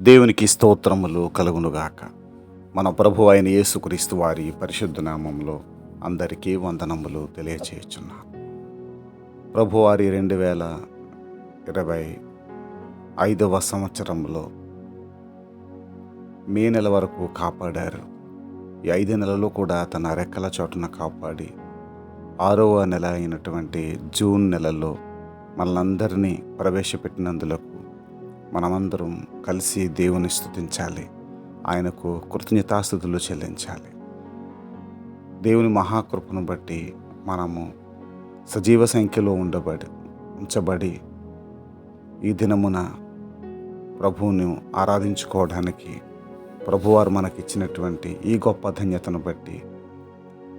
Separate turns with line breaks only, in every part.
దేవునికి స్తోత్రములు కలుగునుగాక. మన ప్రభు అయిన యేసుక్రీస్తు వారి పరిశుద్ధ నామంలో అందరికీ వందనములు తెలియచేయుచున్నాను ప్రభువారి రెండు వేల ఇరవై ఐదవ సంవత్సరంలో మే నెల వరకు కాపాడారు. ఈ ఐదు నెలలు కూడా తన రెక్కల చోటున కాపాడి ఆరవ నెల అయినటువంటి జూన్ నెలలో మనందరినీ ప్రవేశపెట్టినందులకు మనమందరం కలిసి దేవుని స్తుతించాలి. ఆయనకు కృతజ్ఞతాస్థుతులు చెల్లించాలి. దేవుని మహాకృపను బట్టి మనము సజీవ సంఖ్యలో ఉండబడి ఉంచబడి ఈ దినమున ప్రభువును ఆరాధించుకోవడానికి ప్రభువారు మనకి ఇచ్చినటువంటి ఈ గొప్ప ధన్యతను బట్టి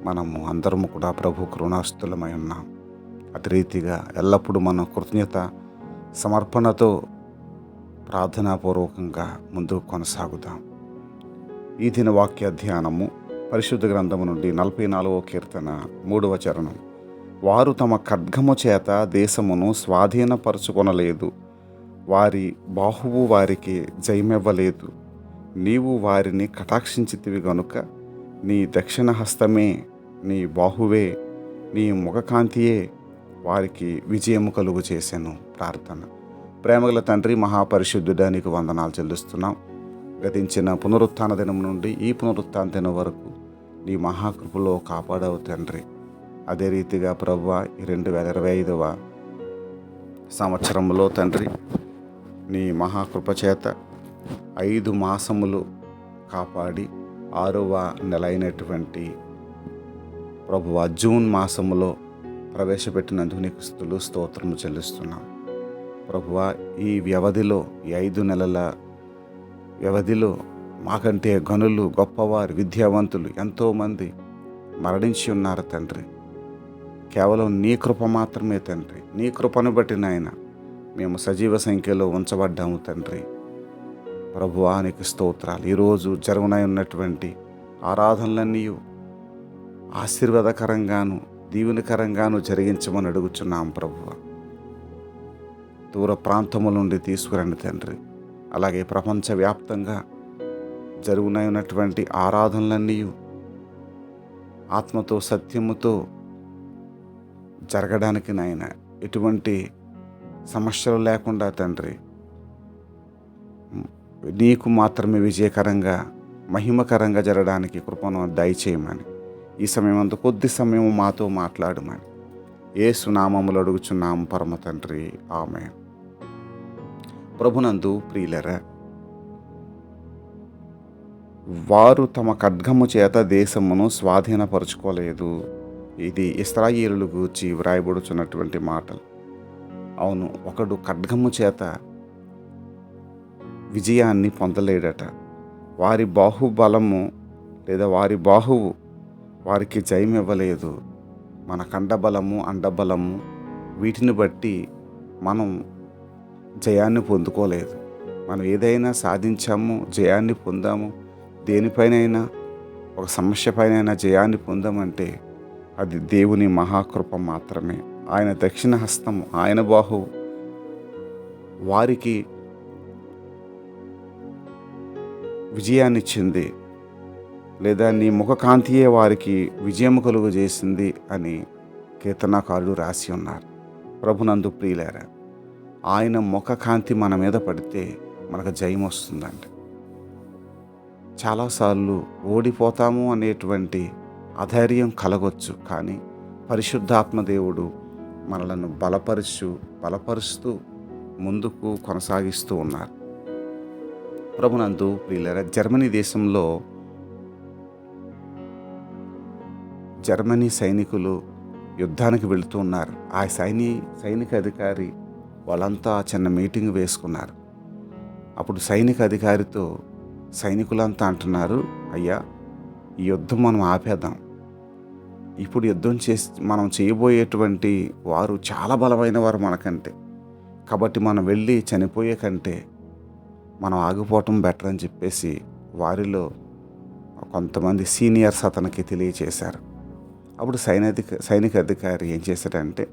మనము అందరము కూడా ప్రభు కరుణాస్తులమై ఉన్నాం. అతి రీతిగా ఎల్లప్పుడూ మనం కృతజ్ఞత సమర్పణతో ప్రార్థనాపూర్వకంగా ముందుకు కొనసాగుదాం. ఈ దిన వాక్య ధ్యానము పరిశుద్ధ గ్రంథము నుండి నలభై నాలుగవ కీర్తన మూడవ చరణం. వారు తమ ఖడ్గము చేత దేశమును స్వాధీనపరుచుకొనలేదు. వారి బాహువు వారికి జయమివ్వలేదు. నీవు వారిని కటాక్షించితివి గనుక నీ దక్షిణ హస్తమే నీ బాహువే నీ ముఖకాంతియే వారికి విజయము కలుగు చేశాను ప్రార్థన. ప్రేమగల తండ్రి మహాపరిశుద్ధుడా నీకు వందనాలు చెల్లిస్తున్నాం. గతించిన పునరుత్థాన దినం నుండి ఈ పునరుత్థాన దినం వరకు నీ మహాకృపలో కాపాడవు తండ్రి. అదే రీతిగా ప్రభు ఈ రెండు వేల ఇరవై ఐదవ సంవత్సరంలో తండ్రి నీ మహాకృప చేత ఐదు మాసములు కాపాడి ఆరవ నెల అయినటువంటి ప్రభువ జూన్ మాసములో ప్రవేశపెట్టినందుకు నీకు స్థుతులు స్తోత్రము చెల్లిస్తున్నాం. ప్రభువ ఈ వ్యవధిలో ఈ ఐదు నెలల వ్యవధిలో మాకంటే గనులు గొప్పవారు విద్యావంతులు ఎంతోమంది మరణించి ఉన్నారు తండ్రి. కేవలం నీ కృప మాత్రమే తండ్రి. నీ కృపను బట్టి నాయన మేము సజీవ సంఖ్యలో ఉంచబడ్డాము తండ్రి. ప్రభువా నీకు స్తోత్రాలు. ఈరోజు జరుగునై ఉన్నటువంటి ఆరాధనలన్నీ ఆశీర్వాదకరంగాను దీవెనకరంగాను జరిగించమని అడుగుచున్నాం ప్రభువ. దూర ప్రాంతముల నుండి తీసుకురండి తండ్రి. అలాగే ప్రపంచవ్యాప్తంగా జరుగునైనటువంటి ఆరాధనలన్నీ ఆత్మతో సత్యముతో జరగడానికి నాయన ఎటువంటి సమస్యలు లేకుండా తండ్రి నీకు మాత్రమే విజయకరంగా మహిమకరంగా జరగడానికి కృపను దయచేయమని ఈ సమయం అంత కొద్ది సమయం మాతో మాట్లాడమని. ఏ సునామములు అడుగుచున్నాము పరమ తండ్రి. ఆమె ప్రభునందు ప్రియులరా వారు తమ ఖడ్గము చేత దేశమును స్వాధీనపరుచుకోలేదు. ఇది ఇస్రాయిలు గూర్చి వ్రాయబడుచున్నటువంటి మాటలు. అవును ఒకడు ఖడ్గము చేత విజయాన్ని పొందలేడట. వారి బాహుబలము లేదా వారి బాహువు వారికి జయం ఇవ్వలేదు మన కండబలము అండబలము వీటిని బట్టి మనం జయాన్ని పొందుకోలేదు. మనం ఏదైనా సాధించాము జయాన్ని పొందాము దేనిపైనైనా ఒక సమస్య పైన జయాన్ని పొందామంటే అది దేవుని మహాకృప మాత్రమే. ఆయన దక్షిణ హస్తం ఆయన బాహు వారికి విజయాన్నిచ్చింది లేదా నీ ముఖకాంతియే వారికి విజయం కలుగు చేసింది అని కీర్తనాకారుడు రాసి ఉన్నారు. ప్రభునందు ప్రియులారా ఆయన ముఖకాంతి మన మీద పడితే మనకు జయం వస్తుందండి చాలాసార్లు ఓడిపోతాము అనేటువంటి అధైర్యం కలగొచ్చు కానీ పరిశుద్ధాత్మ దేవుడు మనలను బలపరుచు బలపరుస్తూ ముందుకు కొనసాగిస్తూ ఉన్నారు. ప్రభునందు ప్రియులరా జర్మనీ దేశంలో జర్మనీ సైనికులు యుద్ధానికి వెళుతూ ఉన్నారు. ఆ సైని సైనిక అధికారి వాళ్ళంతా చిన్న మీటింగ్ వేసుకున్నారు. అప్పుడు సైనిక అధికారితో సైనికులంతా అంటున్నారు అయ్యా ఈ యుద్ధం మనం ఆపేద్దాం. ఇప్పుడు యుద్ధం చేసి మనం చేయబోయేటువంటి వారు చాలా బలమైన వారు మనకంటే. కాబట్టి మనం వెళ్ళి చనిపోయే కంటే మనం ఆగిపోవటం బెటర్ అని చెప్పేసి వారిలో కొంతమంది సీనియర్స్ అతనికి తెలియచేశారు. అప్పుడు సైనిక సైనిక అధికారి ఏం చేశాడంటే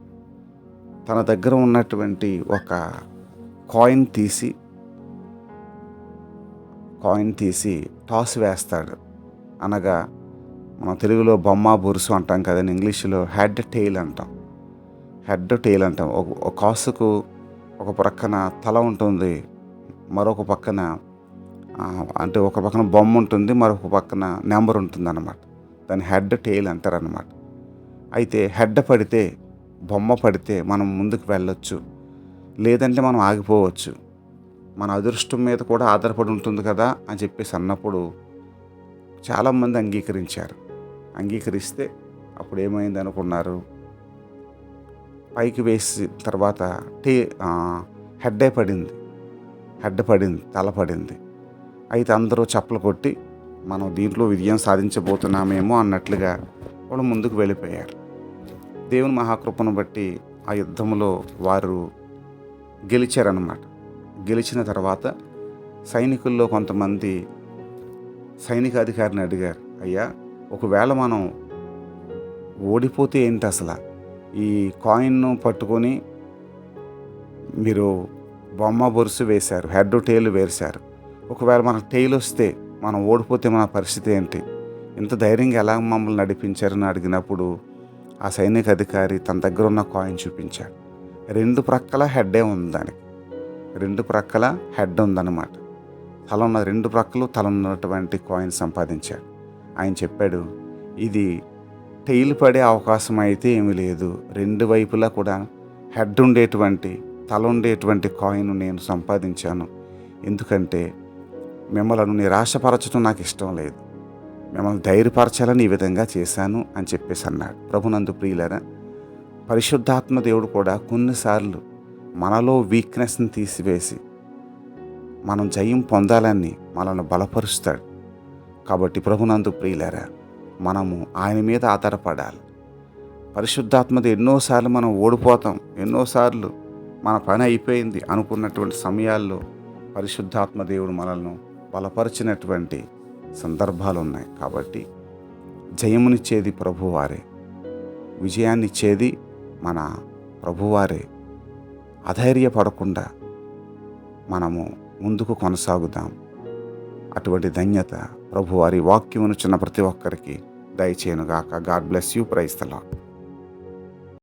తన దగ్గర ఉన్నటువంటి ఒక కాయిన్ తీసి కాయిన్ తీసి టాస్ వేస్తాడు. అనగా మనం తెలుగులో బొమ్మ బురుసు అంటాం కదండి ఇంగ్లీష్లో హెడ్ టెయిల్ అంటాం. హెడ్ టెయిల్ అంటాం. ఒక ఒక కాసుకు ఒక ప్రక్కన తల ఉంటుంది మరొక పక్కన అంటే ఒక పక్కన బొమ్మ ఉంటుంది మరొక పక్కన నెంబర్ ఉంటుంది అన్నమాట దాన్ని హెడ్ టెయిల్ అంటారు అనమాట అయితే హెడ్ పడితే బొమ్మ పడితే మనం ముందుకు వెళ్ళొచ్చు. లేదంటే మనం ఆగిపోవచ్చు. మన అదృష్టం మీద కూడా ఆధారపడి ఉంటుంది కదా అని చెప్పేసి అన్నప్పుడు చాలామంది అంగీకరించారు. అంగీకరిస్తే అప్పుడు ఏమైంది అనుకున్నారు? పైకి వేసి తర్వాత టీ హెడ్డే పడింది. హెడ్ పడింది తల పడింది. అయితే అందరూ చప్పలు కొట్టి మనం దీంట్లో విజయం సాధించబోతున్నామేమో అన్నట్లుగా వాళ్ళు ముందుకు వెళ్ళిపోయారు. దేవుని మహాకృపను బట్టి ఆ యుద్ధంలో వారు గెలిచారన్నమాట. గెలిచిన తర్వాత సైనికుల్లో కొంతమంది సైనిక అధికారిని అడిగారు అయ్యా ఒకవేళ మనం ఓడిపోతే ఏంటి అసలు? ఈ కాయిన్ను పట్టుకొని మీరు బొమ్మ బొరుసు వేశారు హెడ్ టెయిల్ వేశారు. ఒకవేళ మనకు టెయిల్ వస్తే మనం ఓడిపోతే మన పరిస్థితి ఏంటి? ఇంత ధైర్యంగా ఎలా మమ్మల్ని నడిపించారని అడిగినప్పుడు ఆ సైనిక అధికారి తన దగ్గర ఉన్న కాయిన్ చూపించాడు. రెండు ప్రక్కల హెడ్డే ఉంది దానికి. రెండు ప్రక్కల హెడ్ ఉందన్నమాట. తల ఉన్న రెండు ప్రక్కలు తల ఉన్నటువంటి కాయిన్ సంపాదించాడు. ఆయన చెప్పాడు ఇది టెయిల్ పడే అవకాశం అయితే ఏమీ లేదు. రెండు వైపులా కూడా హెడ్ ఉండేటువంటి తల ఉండేటువంటి కాయిన్ నేను సంపాదించాను. ఎందుకంటే మిమ్మల్ని నిరాశపరచడం నాకు ఇష్టం లేదు. మిమ్మల్ని ధైర్యపరచాలని ఈ విధంగా చేశాను అని చెప్పేసి అన్నాడు. ప్రభునందు ప్రియులరా పరిశుద్ధాత్మ దేవుడు కూడా కొన్నిసార్లు మనలో వీక్నెస్ని తీసివేసి మనం జయం పొందాలని మనల్ని బలపరుస్తాడు. కాబట్టి ప్రభునందు ప్రియులరా మనము ఆయన మీద ఆధారపడాలి. పరిశుద్ధాత్మది ఎన్నోసార్లు మనం ఓడిపోతాం ఎన్నోసార్లు మన పని అయిపోయింది అనుకున్నటువంటి సమయాల్లో పరిశుద్ధాత్మ దేవుడు మనల్ని బలపరిచినటువంటి సందర్భాలు ఉన్నాయి కాబట్టి జయమునిచ్చేది ప్రభువారే. విజయాన్నిచ్చేది మన ప్రభువారే. అధైర్యపడకుండా మనము ముందుకు కొనసాగుదాం. అటువంటి ధన్యత ప్రభువారి వాక్యమును చిన్న ప్రతి ఒక్కరికి దయచేయనుగాక. God bless you. ప్రైస్తలా